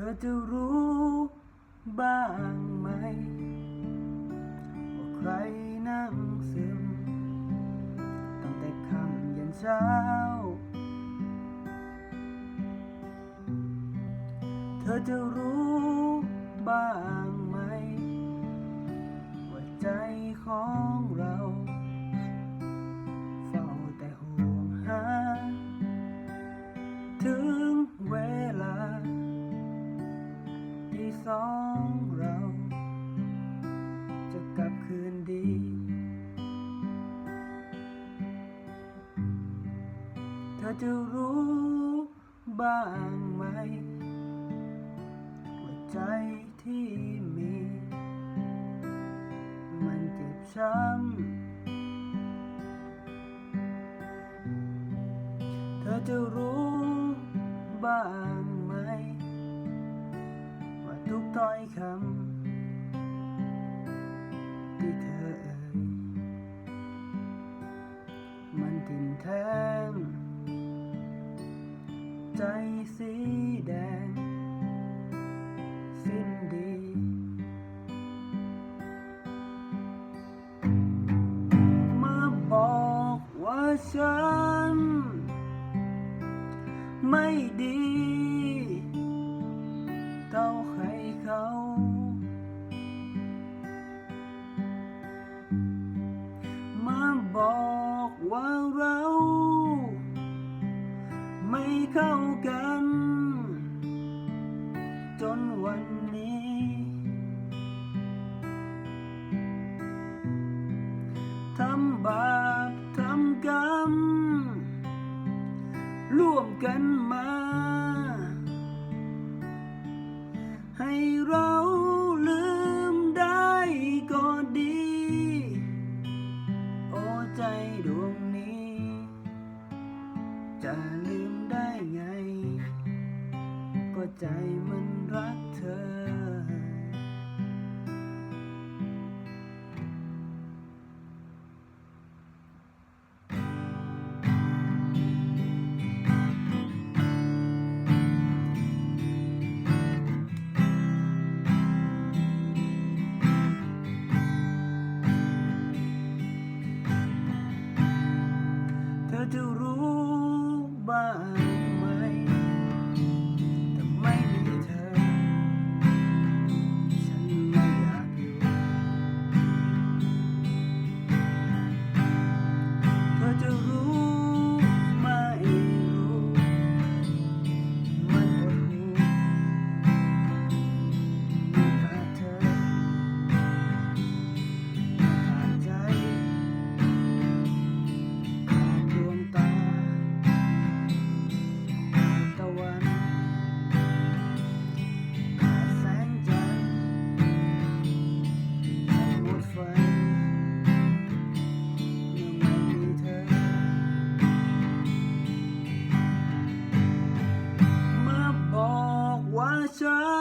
ธอจะรู้บ้างไหม ว่าใครนั่งซึม ตั้งแต่ค่ำยันเช้า เธอจะรู้บ้างไหม ว่าใจของ สองเรา จะกลับคืนดี เธอจะรู้บ้างไหมว่าใจที่มี มันเจ็บช้ำ เธอจะรู้บ้าง ใจสีแดง สิ้นดี มาบอกว่าฉัน ไม่ดีเท่าใครเขามาบอกว่าเรา เข้ากัน จนวันนี้ ทำบาปทำกรรม ร่วมกันมา ให้เราลืมได้ก็ดี โอ้ใจดวงนี้ จะลืม ไง ก็ใจมันรักเธอ เธอจะรู้บ้าง time.